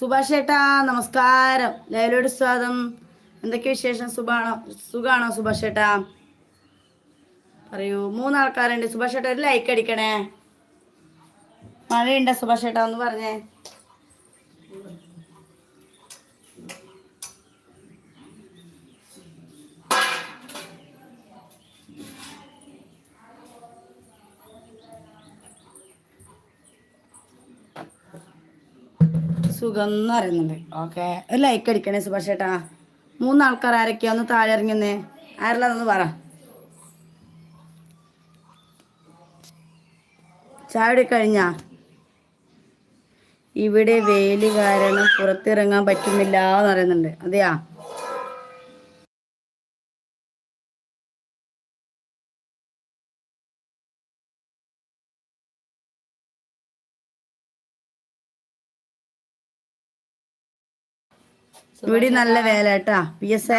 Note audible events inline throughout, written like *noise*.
സുഭാഷ് ഏട്ടാ നമസ്കാരം. ലൈലോട് സ്വാഗതം. എന്തൊക്കെ വിശേഷം? സുഖാണോ? സുഖാണോ സുഭാഷ് ഏട്ടാ പറയൂ മൂന്നാൾക്കാരുണ്ട്. സുഭാഷ് ഏട്ടാ ഒരു ലൈക്ക് അടിക്കണേ. മഴയുണ്ട സുഭാഷ് ഏട്ടാ ഒന്ന് പറഞ്ഞേ. സുഖം എന്ന് പറയുന്നുണ്ട്. ഓക്കെ. ഒരു ലൈക്ക് അടിക്കണേ സുഭാഷ് ചേട്ടാ മൂന്നാൾക്കാർ ആരൊക്കെയാ? ഒന്ന് താഴെ ഇറങ്ങുന്നേ ആരെല്ലാന്ന് പറ. ചാടി കഴിഞ്ഞാ? ഇവിടെ വെയിൽ കാരണം പുറത്തിറങ്ങാൻ പറ്റുന്നില്ല എന്ന് പറയുന്നുണ്ട്. അതെയാ? ഇവിടെ നല്ല വേല കേട്ടാ പി എസ്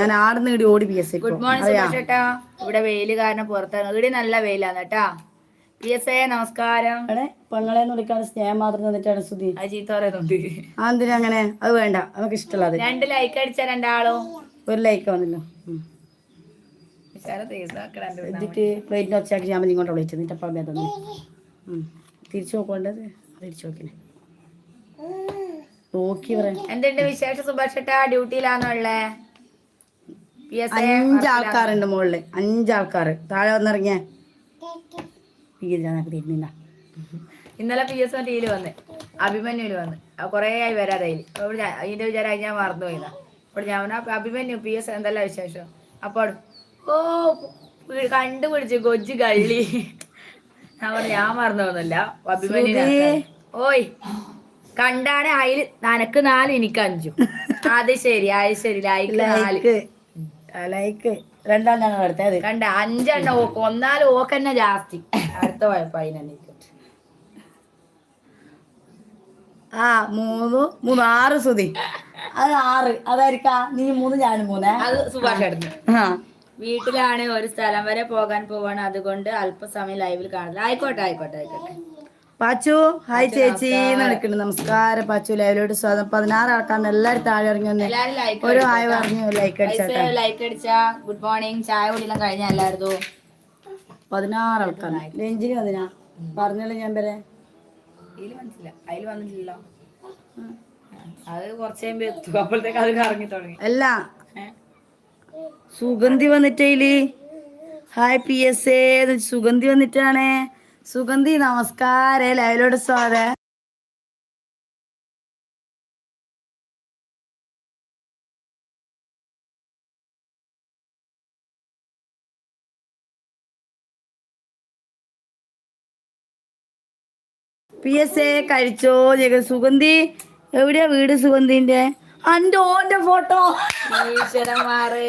ഞാൻ ആടുന്ന് ഇടി ഓടി P S good morning Subhash ഏട്ടാ ഇവിടെ വെയിൽ കാരണം പുറത്താണ്. ഇവിടെ നല്ല വെയിലാണ് കേട്ടാ. പി എസ് എ നമസ്കാരം. അവിടെ പെങ്ങളെ വിളിക്കാൻ സ്നേഹം മാത്രം തന്നിട്ടാണ് സുധി. അത് ചീത്ത പറയുന്നുണ്ട്. ആ എന്തിനാ അങ്ങനെ? അത് വേണ്ട. നമുക്ക് ഇഷ്ടമുള്ള അത്. രണ്ട് ലൈക്ക് അടിച്ച രണ്ടാളോ. ഒരു ലൈക്ക് വന്നല്ലോ. എന്നിട്ട് പ്ലേറ്റിന് ഒച്ചയാക്കി ഞാൻ ഇങ്ങോട്ട് വിളിച്ചു എന്നിട്ട് അപ്പം തന്നെ തിരിച്ചു നോക്കേണ്ടത് തിരിച്ചു നോക്കിനെ. നോക്കി പറയാം. എന്തുണ്ട് വിശേഷ? സുഭാഷട്ട ഡ്യൂട്ടിയിലാണുള്ളേ അഞ്ചാൾക്കാരുണ്ട് മുകളിൽ അഞ്ചാൾക്കാർ താഴെ വന്നിറങ്ങിയ. ഇന്നലെ പി എസ് ടിയിൽ വന്ന്. അഭിമന്യുവിൽ വന്ന്. കൊറേ ആയി ഞാൻ അതിന്റെ വിചാരം ഞാൻ മറന്നു പോയതാ. അപ്പോൾ ഞാൻ അഭിമന്യു പി എസ് എന്തല്ല വിശേഷം? അപ്പോൾ ഓ കണ്ടുപിടിച്ച് കൊച്ചു കള്ളി. ഞാൻ പറഞ്ഞു ഞാൻ മറന്നു പോകുന്നില്ല അഭിമന്യു ഓയ് കണ്ടാണ് അതിൽ നനക്ക് നാല് എനിക്ക് അഞ്ചും. അത് ശരി അത് ശരി. ലൈക്ക് നാല്. ലൈക്ക് രണ്ടാം ഞങ്ങൾ അത് കണ്ട അഞ്ചെണ്ണം ഓക്ക്. ഒന്നാൽ ഓക്ക് തന്നെ ജാസ്തി. അടുത്ത പോയപ്പോ ആ മൂന്ന് മൂന്ന് ആറ് സുതി അത് ആറ്. അതായിരിക്കാ? നീ മൂന്ന് ഞാനും മൂന്ന് അത് സുഭാഷ് ആ. വീട്ടിലാണ് ഒരു സ്ഥലം വരെ പോകാൻ പോവാണ്. അതുകൊണ്ട് അല്പസമയം ലൈവിൽ കാണുന്നത് ആയിക്കോട്ടെ ആയിക്കോട്ടെ ആയിക്കോട്ടെ. പാച്ചു ഹായ് ചേച്ചി എന്ന് വിളിക്കുന്നു. നമസ്കാരം പാച്ചു ലൈവിലോട്ട് സ്വാഗതം. പതിനാറ് ആൾക്കാരുടെ എല്ലാവരും താഴെ ഇറങ്ങി വന്നേ എല്ലാരും ഒരു ഹായ് പറഞ്ഞു ലൈക്ക് അടിച്ചാ ലൈക്ക് അടിച്ച. ഗുഡ് മോർണിംഗ് ചായ കുടിയെല്ലാം കഴിഞ്ഞ എല്ലാവരും പതിനാറ് ആൾക്കാർ രഞ്ജിനി വന്നിനാ? പറഞ്ഞല്ലോ ഞാൻ വരെ. അതിൽ മനസ്സില്ല അതിൽ വന്നിട്ടില്ലല്ലോ അത് കുറച്ച് കഴിയുമ്പോ എത്തും. അപ്പോഴത്തേക്ക് അത് കറങ്ങി തുടങ്ങി. അല്ല. Sugandhi വന്നിട്ടേൽ hi P S A Sugandhi വന്നിട്ടാണ്. സുഗന്ധി നമസ്കാരം. ലൈവിലോട് സ്വാഗതം. പി എസ് എ കഴിച്ചോ ജഗ സുഗന്ധി എവിടെയാ വീട് സുഗന്ധിന്റെ? അന്റെ ഓന്റെ ഫോട്ടോ ഈശ്വരന്മാരെ.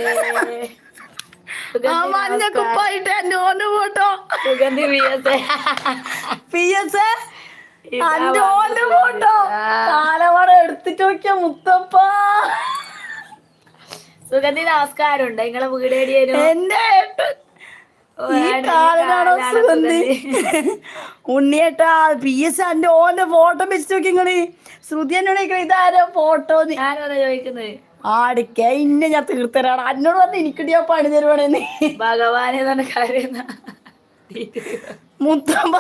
മഞ്ഞ കുപ്പായിട്ട് എന്റെ ഓന്റെ photo Sugandhi P S P S A? അന്റെ ഓന്റെ ഫോട്ടോ കാലവട എടുത്തിട്ട് നോക്കിയ മുത്തപ്പ. സുഗന്ധി നമസ്കാരം ഉണ്ട് നിങ്ങളെ വീട് എന്റെ സുഗന്ധി? ഉണ്ണിയേട്ടാ പി എസ് എന്റെ ഓന്റെ ഫോട്ടോ വെച്ച് നോക്കി ഇങ്ങൾ. ശ്രുതി എന്നോട് ഇതാരോ ഫോട്ടോ ഞാനും അതാ ചോദിക്കുന്നത്? ആടിക്ക ഇന്നെ ഞാൻ തീർത്തരാണ് അന്നോട് പറഞ്ഞ എനിക്കിടിയാ പണി തരുവാണെന്ന്. ഭഗവാനെ തന്നെ കാര്യം മുത്തപ്പ.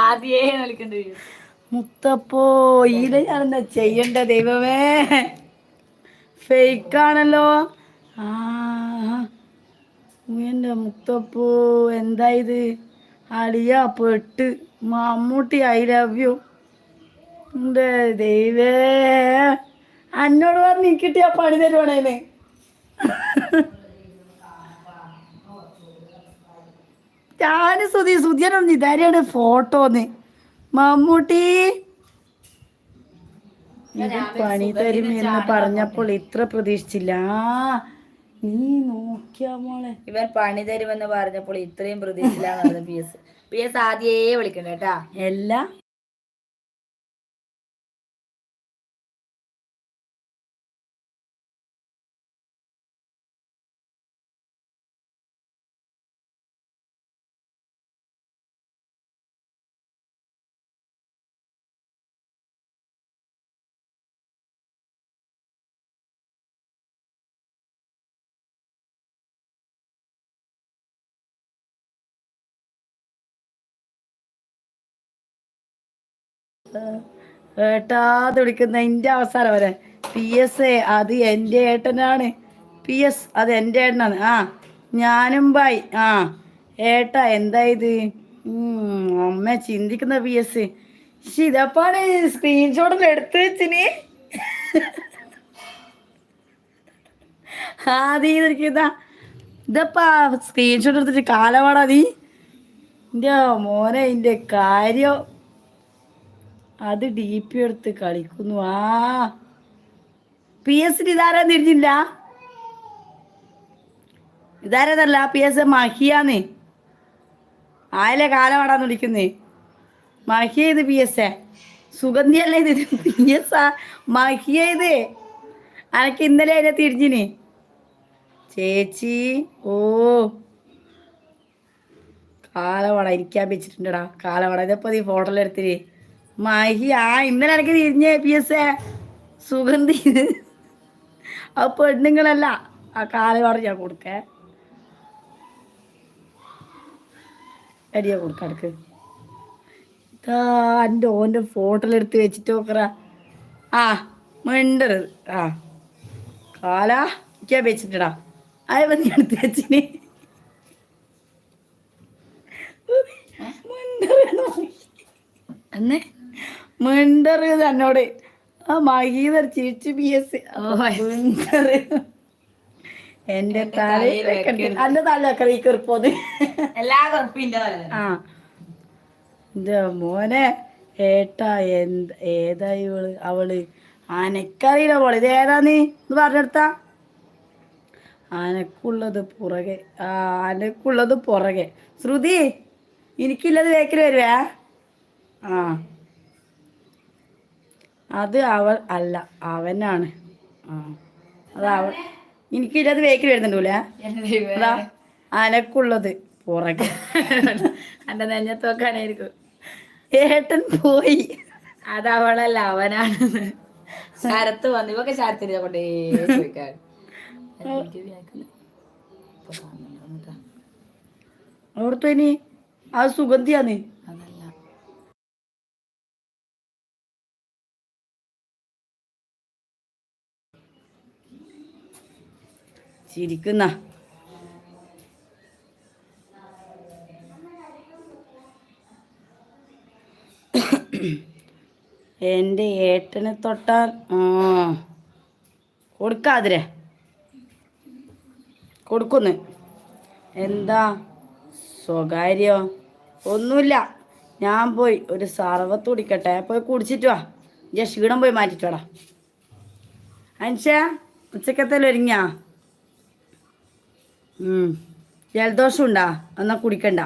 ആദ്യേ വിളിക്കേണ്ടി വരും. മുത്തപ്പോ ഇത് ഞാൻ എന്താ ചെയ്യണ്ട ദൈവമേ? ഫേക്കാണല്ലോ ആ മുത്തപ്പോ എന്താ ഇത്? അളിയ പെട്ട്. മമ്മൂട്ടി ഐ ലവ് യു എന്റെ ദൈവേ. എന്നോട് പറഞ്ഞ് കിട്ടിയ പണി തരുവാണേന്ന് ഞാൻ സുധി സുധിയനോട് ഇതാരെയാണ് ഫോട്ടോന്ന് മമ്മൂട്ടി. ഇത് പണി തരും എന്ന് പറഞ്ഞപ്പോൾ ഇത്ര പ്രതീക്ഷിച്ചില്ല. നീ നോക്കിയാ മോളെ. ഇവൻ പണി തരുമെന്ന് പറഞ്ഞപ്പോൾ ഇത്രയും പ്രതീക്ഷിച്ചില്ല പി എസ്. പി എസ് ആദ്യേ വിളിക്കണ്ട കേട്ടാ. എല്ലാം ഏട്ടാന്ന് വിളിക്കുന്ന എന്റെ അവസാനം വരെ. പി എസ് എ അത് എന്റെ ഏട്ടനാണ്. പി എസ് അത് എന്റെ ഏട്ടനാണ്. ആ ഞാനും ബായ് ആ ഏട്ടാ എന്താ ഇത് അമ്മ ചിന്തിക്കുന്ന പി എസ് ഇതപ്പാണ് സ്ക്രീൻഷോട്ടിൽ എടുത്തു വെച്ചിന്. ആദ്യം ഇതപ്പാ സ്ക്രീൻഷോട്ട് എടുത്തിട്ട് കാലമാടാ നീ. എന്റെ മോനെ എന്റെ കാര്യം. അത് ഡി പി എടുത്ത് കളിക്കുന്നു. ആ. പി എസ് ഇതാരാ തിരിഞ്ഞില്ല ഇതാരതല്ല പി എസ് മഹിയാന്ന്. ആയാലേ കാലമാടാന്ന് വിളിക്കുന്നേ. മഹിയ ഇത് പി എസ് സുഗന്ധിയല്ലേ ഇത്? പി എസ് ആ? മഹിയ ഇത്? അനക്ക് ഇന്നലെ അതിനെ തിരിഞ്ഞിന്? ചേച്ചി ഓ. കാലവട ഇരിക്കാൻ വെച്ചിട്ടുണ്ടടാ. കാലവട ഇതെപ്പോ നീ ഫോട്ടോ എടുത്തിരി മഹി ആ ഇന്നലെ ഇടയ്ക്ക് തിരിഞ്ഞ പി എസ് എ. സുഗന്ധി ആ പെണ്ണുങ്ങളല്ല. ആ കാല ഞാൻ കൊടുക്കേ. അടിയാ കൊടുക്ക അടുക്ക് ഇതാ എന്റെ ഓന്റെ ഫോട്ടോയിൽ എടുത്ത് വെച്ചിട്ട് നോക്കറ. ആ മിണ്ടരുത്. ആ. കാല എനിക്കാ വെച്ചിട്ടടാ. അത് വന്ന് എടുത്ത് വെച്ചിന്. എന്നേ മിണ്ടരുത് എന്നോട്. ആ മഹീദർ ചിരിച്ചു പി എസ് എന്റെ തലയിൽ വെക്കണ്ട. അന്റെ തല വെക്കണ ഈ കീർപ്പോന്ന് എല്ലാ കെറുപ്പിന്റെ ആ. എന്താ മോനെ ഏട്ടാ എന്ത് ഏതാ ഇവൾ? അവൾ. അനക്കറിയില്ല മോൾ ഇത് ഏതാ നീ? ഇത് പറഞ്ഞെടുത്താ. അനക്കുള്ളത് പുറകെ. ആ അനക്കുള്ളത് പുറകെ. ശ്രുതി എനിക്കില്ലത് വേക്കിൽ വരുവേ. ആ. അത് അവൾ അല്ല അവനാണ്. ആ. അത് അവൾ എനിക്കില്ലത് വേക്കിൽ വരുന്നുണ്ടല്ലേ? അതാ അനക്കുള്ളത് പുറകെ. *laughs* എന്റെ നെഞ്ഞത്ത് വെക്കാനായിരിക്കും ഏട്ടൻ പോയി. അത് അവളല്ല അവനാണ് ശരത്ത് വന്നു. ഇവക്കെ ശരത്തിന് കൊണ്ടേ ചോദിക്കാൻ. അവിടുത്തെ ഇനി? ആ സുഗന്ധിയാന്ന്. ചിരിക്കുന്ന എന്റെ ഏട്ടനെ തൊട്ടാൽ ആ കൊടുക്കാതിരെ. കൊടുക്കുന്നു. എന്താ? സ്വകാര്യോ? ഒന്നുമില്ല. ഞാൻ പോയി ഒരു സർവത്ത് കുടിക്കട്ടെ. പോയി കുടിച്ചിട്ട് വാ. ഞാൻ പോയി മാറ്റിട്ട് വാടാ അനുഷ ഉച്ചക്കത്തേലും ഒരുങ്ങിയാ ഉം. ജലദോഷം ഉണ്ടാ എന്നാ കുടിക്കണ്ട.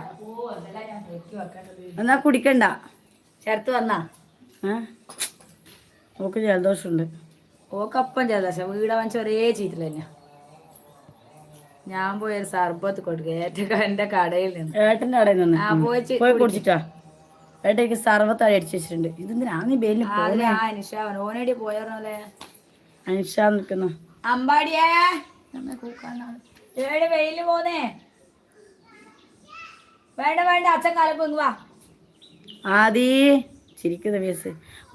എന്നാ കുടിക്കണ്ട. ചേർത്ത് വന്നാ. ഓക്ക് ജലദോഷം ഉണ്ട് ഓക്കപ്പം ജലദോഷം. വീട് വാങ്ങിച്ച ഒരേ ചീറ്റിൽ തന്നെ ഞാൻ പോയ സർബത്ത് കൊടുക്കുക ഏറ്റവും എന്റെ കടയിൽ നിന്ന്. ഏട്ടന്റെ കടയിൽ നിന്ന് ആ പോയി കുടിച്ചിട്ടാ? ഏട്ടയ്ക്ക് സർബത്ത് അടിച്ചു വെച്ചിട്ടുണ്ട്. ഇതെന്തിനാ? നീ ബേലിന് അതിന് ആ നിഷ അവൻ ഓനേടി പോയറിഞ്ഞല്ലേ അനുഷ നിൽക്കുന്ന. അമ്പാടിയേ. നമ്മെ കൂക്കാനാണ് ഏഴ് വെയിൽ പോന്നേ? വേണ്ട വേണ്ട അച്ഛൻ കാലം വാ. ആദി ചിരിക്കുന്ന വേസ്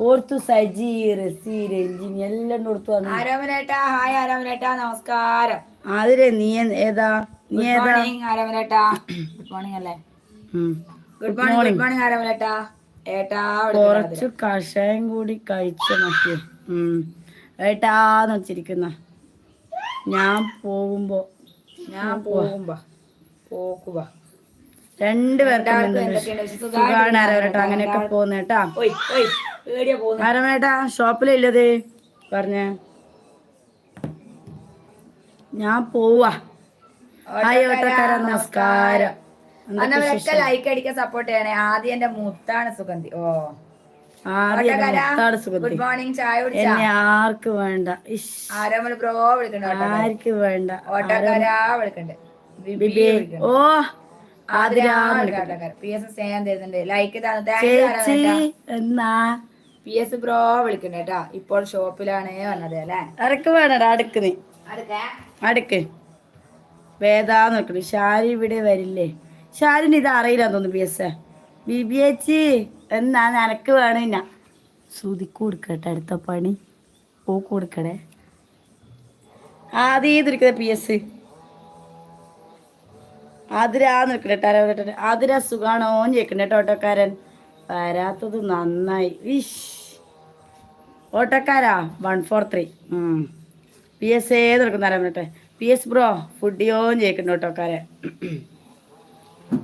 ഓർത്തു സജി റസി രഞ്ജിനി എല്ലാം ഓർത്തു വന്നു. ആരാമനേട്ടാ? ഹായ് ആരാമനേട്ടാ നമസ്കാരം. ആതിരെ നീ ഏതാ? നീ ഏതാ? ആരാമനേട്ടാ. ഗുഡ് മോർണിംഗ് അല്ലേ? ഗുഡ് മോർണിംഗ് ഗുഡ് മോർണിംഗ് ആരാമനേട്ടാ. ഏട്ടാ കുറച്ച് കഷായം കൂടി കഴിച്ച മതി. ഏട്ടാന്ന് വെച്ചിരിക്കുന്ന ഞാൻ പോകുമ്പോ ഞാൻ പോകുമ്പോ പോക്കുക രണ്ടുപേർക്കും സുഖാണ് ആരവരട്ടോ അങ്ങനെയൊക്കെ പോകുന്നു ആരവേട്ടാ ഷോപ്പിലില്ലത്? പറഞ്ഞ. ഞാൻ പോവാ. ഹായ് ഓട്ടക്കാര നമസ്കാരം. ലൈക്ക് അടിക്കാൻ സപ്പോർട്ട് ചെയ്യണേ. ആദ്യം എന്റെ മുത്താണ് സുഗന്ധി. ഓ. ഗുഡ് മോർണിംഗ് ചായ കുടിച്ചാ. എന്നെ ആർക്ക് വേണ്ട. ഇഷ്. ആരോമൽ പ്രോ വിളിക്കണ്ട ആർക്ക് വേണ്ട. ഓട്ടക്കാരാ വിളിക്കണ്ട്? ഓ പി എസ് ബ്രോ വിളിക്കണ്ട കേട്ടാ ഇപ്പോൾ ഷോപ്പിലാണ് വന്നത് അല്ലേ? അടക്ക് വേണടാ അടുക്ക് നീ? അടുക്കേ. വേദാ നോക്കണു ഷാരി ഇവിടെ വരില്ലേ? ഷാരിന് ഇത് അറിയില്ല തോന്നുന്നു പി എസ്. ബി ബി ചേച്ചി. എന്നാ നിനക്ക് വേണില്ല ശ്രുതിക്ക് കൊടുക്കട്ടെ അടുത്ത പണി. ഓ കൊടുക്കണേ. ആദ്യം ഇതിരിക്കുന്ന പി എസ് ആതിരാ നിൽക്കട്ടെ ആതിര സുഖാണോ ചോദിക്കണ്ടേ ഓട്ടോക്കാരൻ. വരാത്തത് നന്നായി. Wish ഓട്ടോക്കാരാ? One four three P S ഏത് നിൽക്കുന്ന പറഞ്ഞിട്ടെ പി എസ് ബ്രോ ഫുഡിയോ ചോദിക്കണ്ട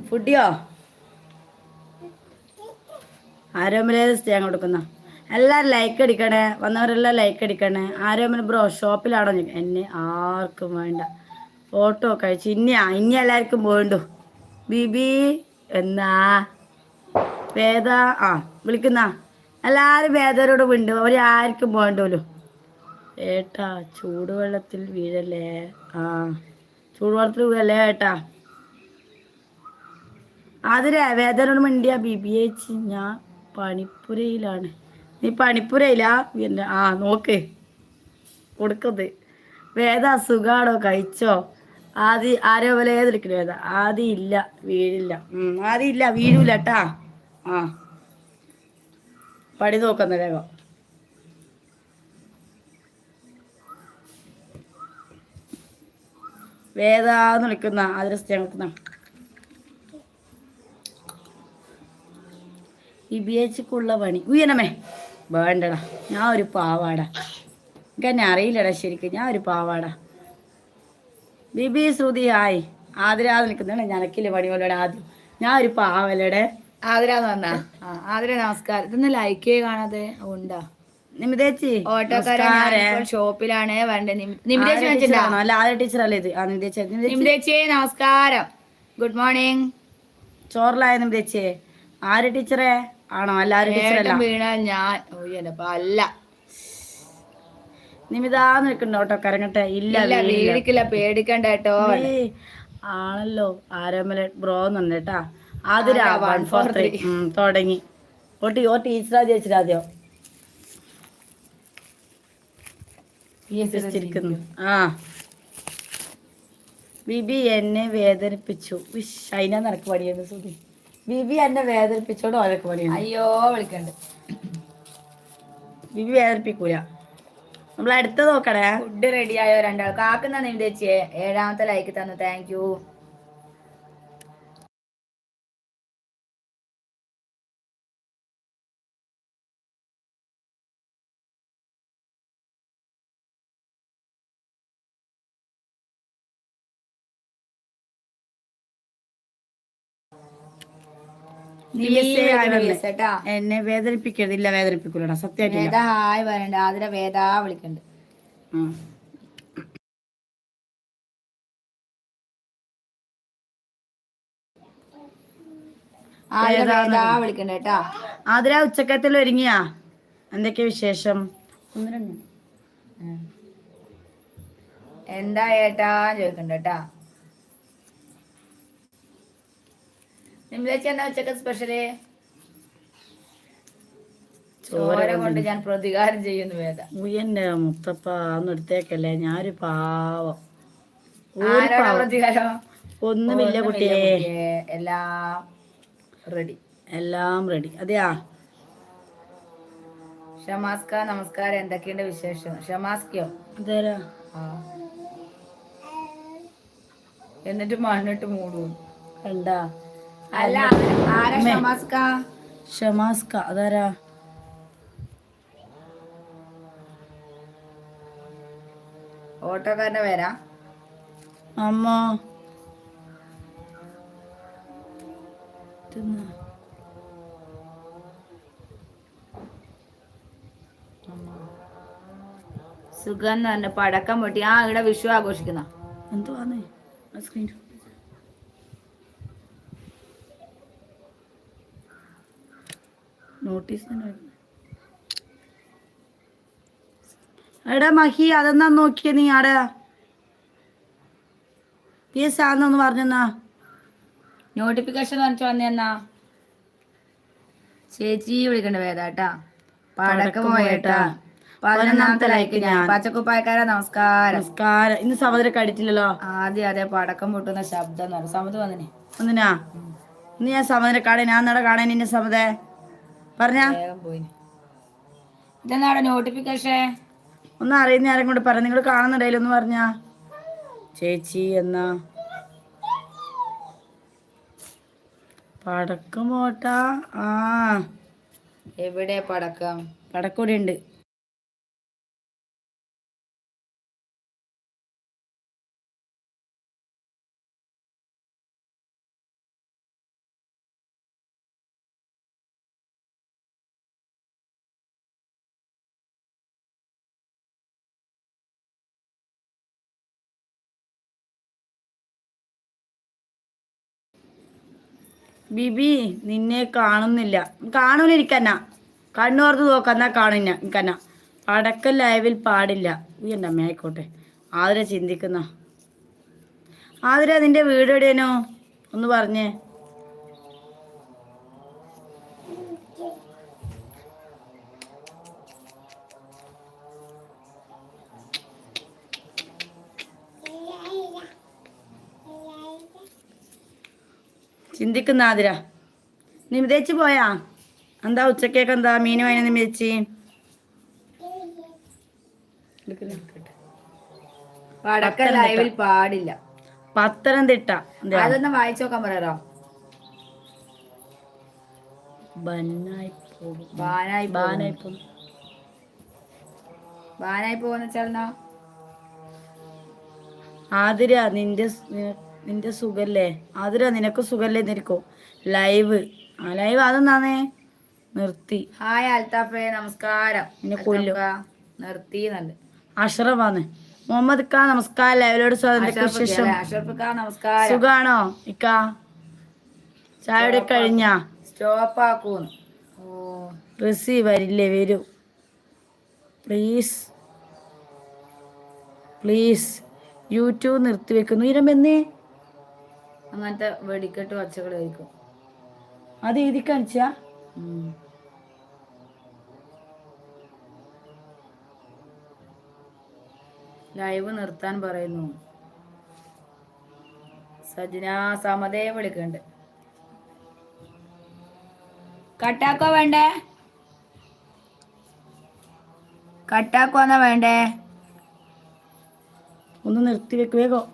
ഫുഡിയോ ആരോമലേത് സ്റ്റാൻ കൊടുക്കുന്ന. എല്ലാവരും ലൈക്ക് അടിക്കണേ. വന്നവരെല്ലാം ലൈക്ക് അടിക്കണേ. ആരോമിന് ബ്രോ ഷോപ്പിലാണോ എന്നെ ആർക്കും വേണ്ട. ഫോട്ടോ കഴിച്ച് ഇനിയാ ഇനി എല്ലാവർക്കും വേണ്ടു. ബിബി എന്നാ? വേദ? ആ വിളിക്കുന്ന. എല്ലാവരും വേദരോട് വിണ്ടു അവർ ആർക്കും വേണ്ടല്ലോ ഏട്ടാ ചൂടുവെള്ളത്തിൽ വീഴല്ലേ? ആ ചൂടുവെള്ളത്തിൽ വീഴല്ലേ ഏട്ടാ? അതിരെ വേദനോട് മിണ്ടിയ ബിബി ചേച്ചി. ഞാൻ പണിപ്പുരയിലാണ്. നീ പണിപ്പുരയിലാ? പിന്നെ ആ നോക്ക്. കൊടുക്കത് വേദ സുഖാണോ? കഴിച്ചോ? ആദ്യ ആരോ പോലെ ഏതെടുക്കണ വേദ ആദ്യം ഇല്ല വീഴില്ല. ആദ്യം ഇല്ല വീഴൂല കേട്ടാ ആ. പണി നോക്കുന്ന വേഗം. വേദാന്ന് വിളിക്കുന്ന ആദ്യ നിൽക്കുന്ന ഇബിയച്ചിക്കുള്ള പണി. ഉയനമേ വേണ്ടടാ ഞാൻ ഒരു പാവാടാ. എനിക്ക് എന്നെ അറിയില്ലടാ ശരിക്കും ഞാൻ ഒരു പാവാടാ. ബിബി ശ്രുതി ആയി ആതിരാതെ നിൽക്കുന്നുണ്ട്. ഞനക്കില്ല പണി പോലെ ആദ്യം. ഞാൻ ഒരു പാവലടെ. ആതിരാന്ന് വന്നാ ആതിര നമസ്കാരം. ഇതൊന്ന് ലൈക്ക് കാണാതെ. ഉണ്ടാ? നിമിതേച്ചി ഓട്ടോക്കാരൻ ഷോപ്പിലാണ് വെച്ചിട്ടുണ്ടോ അല്ല ആദ്യ ടീച്ചറല്ലേ ഇത്? ആ നിമിതേച്ചി നിമിതേച്ചി നിമിതേച്ചി നമസ്കാരം. ഗുഡ് മോർണിംഗ് ചോറിലായ നിമിതേച്ചി ആര് ടീച്ചറെ? ആണോ? അല്ല ടീച്ചറല്ല വീണ ഞാൻ അല്ല. നിമിതാന്ന് നിൽക്കുന്നുണ്ട് ഓട്ടോ കരങ്ങട്ടെ. ഇല്ല. പേടിക്കില്ല പേടിക്കണ്ട കേട്ടോ. ആണല്ലോ. ആരോമല ബ്രോ എന്നുണ്ട് കേട്ടാ. ആതിരാ വൺ ഫോർ ത്രീ തുടങ്ങി. ഓ ടീ ഓ ടീച്ചറാ ചേച്ചിരാദ്യോ ചിരിക്കുന്നു. ആ. ബിബി എന്നെ വേദനിപ്പിച്ചു. വിഷ് അതിനാ നടക്ക് പണിയെന്ന് സുധി. ബിബി എന്നെ വേദനിപ്പിച്ചോണ്ട് ഓരൊക്കെ പണിയാണ്. അയ്യോ വിളിക്കണ്ട്. ബിബി വേദനിപ്പിക്കൂല. നമ്മൾ അടുത്ത നോക്കണേ. ഫുഡ് റെഡിയായോ ആയോ രണ്ടാൾ കാക്കുന്ന നിമിതേച്ചിയെ ഏഴാമത്തെ ലൈക്ക് തന്നു. താങ്ക് യു എന്നെ വേദനിപ്പിക്കരുത് ഇല്ല വേദനിപ്പിക്കൂലടാ. സത്യമായിട്ട് ഹായ് പറയണ്ട. ആതിര വേദ വിളിക്കണ്ട്. വിളിക്കണ്ട കേട്ടാ. ആതിര ഉച്ചക്കത്തിൽ ഒരുങ്ങിയാ? എന്തൊക്കെ വിശേഷം? ഒന്ന് രണ്ട്. എന്താ ഏട്ടാ ചോദിക്കണ്ട കേട്ടാ. നിമിതേച്ചി എന്താ ഉച്ചയ്ക്ക് സ്പെഷ്യൽ ചോര കൊണ്ട് ഞാൻ പ്രതികാരം ചെയ്യുന്നു വേദ. ഉയ്യന്റെ മുത്തപ്പ അന്ന് എടുത്തേക്കല്ലേ? ഞാനൊരു പാവം. പ്രതികാരം? ഒന്നുമില്ല കുട്ടിയെ. എല്ലാം റെഡി എല്ലാം റെഡി അതെയാ? ഷമാസ്ക നമസ്കാരം. എന്തൊക്കെയുണ്ട് വിശേഷം? ഷമാസ്കയോ അതേരാ എന്നിട്ട് മണ്ണിട്ട് മൂടും ആരാ ഷമാസ്ക? അതാരാ? ഓട്ടോക്കാരന്റെ പേരാ? അമ്മ? സുഖം എന്ന് പറഞ്ഞ പടക്കം പൊട്ടി. ആ ഇവിടെ വിഷു ആഘോഷിക്കുന്ന. എന്തുവാന്നേ? സ്ക്രീൻ നോട്ടീസ് എടാ മഹി അതെന്നാ നോക്കിയ നീ ആടെ? പി എസ് ആന്നൊന്ന് പറഞ്ഞെന്നാ. നോട്ടിഫിക്കേഷൻ പറഞ്ഞു വന്നെന്നാ ചേച്ചി വിളിക്കണ്ട വേദാട്ടാ പടക്കം പോയേട്ടാ. പതിനൊന്നാമത്തെ ലൈക്ക് ഞാൻ. പച്ചക്കുപ്പായക്കാരാ നമസ്കാരം. നമസ്കാരം. ഇന്ന് സമുദ്രം അടിച്ചില്ലല്ലോ ആദ്യം അതെ പടക്കം പൊട്ടുന്ന ശബ്ദം എന്ന് പറഞ്ഞു. സമുദ്രം വന്നിനെ. ഒന്നിനാ ഇന്ന് ഞാൻ സമുദ്രം കാണാൻ ഞാൻ നട കാണാൻ ഇന്ന സമുദേ പറഞ്ഞാ. നോട്ടിഫിക്കേഷൻ ഒന്നും അറിയുന്ന ആരും കൊണ്ട് പറ. നിങ്ങൾ കാണുന്നുണ്ടായില്ല ഒന്ന് പറഞ്ഞാ. ചേച്ചി എന്ന പടക്കം പോട്ടാ ആ. എവിടെ പടക്കം? പടക്കൂടെ ഉണ്ട്. ബിബി നിന്നെ കാണുന്നില്ല. കാണൂല എനിക്കന്നാ കണ്ണോർത്ത് നോക്കാന്നാ കാണില്ല എനിക്കന്ന അടക്ക ലൈവിൽ പാടില്ല. ഈ എന്റെ അമ്മ ആയിക്കോട്ടെ. ആതിര ചിന്തിക്കുന്ന? ആതിര നിന്റെ വീട് എവിടെയാനോ? ഒന്ന് പറഞ്ഞേ. ചിന്തിക്കുന്ന ആതിര. നിമിതേച്ച് പോയാ? എന്താ ഉച്ചക്കേക്ക് എന്താ? മീൻ വാങ്ങി നിമിതേച്ചി പാടില്ല. പത്തനംതിട്ട? അതൊന്ന് വായിച്ചു നോക്കാൻ പറയാറോ ബന്നായി പോകും. ബാനായി ബാനായി പോകും. ബാനായി പോകുന്ന വെച്ചാൽ ആതിര നിന്റെ നിന്റെ സുഖല്ലേ? ആതിര നിനക്ക് സുഖല്ലേ നിനക്കോ ലൈവ് ആ ലൈവ് അതെന്താന്നേ? നിർത്തി. ഹായ് അൽത്താഫേ നമസ്കാരം. കൊല്ലും. നിർത്തി നല്ല അഷറഫാന്ന്. മുഹമ്മദ് ഖാ നമസ്കാരം. ലൈവിലോട് സ്വാതന്ത്ര്യം സുഖാണോ? ഇക്ക? ചായയുടെ കഴിഞ്ഞാ? സ്റ്റോപ്പ് ആക്കൂന്ന്. വരില്ലേ? വരൂ. പ്ലീസ് പ്ലീസ് യൂട്യൂബ് നിർത്തി വെക്കുന്നു ഇരമെന്നേ? അങ്ങനത്തെ വെടിക്കെട്ട് ഒച്ചകളായിരിക്കും അത് എഴുതി കാണിച്ചാ? ലൈവ് നിർത്താൻ പറയുന്നു. സജന സമതയെ വിളിക്കണ്ട്. കട്ടാക്കോ വേണ്ടേ? കട്ടാക്കോന്നാ വേണ്ടേ? ഒന്ന് നിർത്തി വെക്കുവേകോ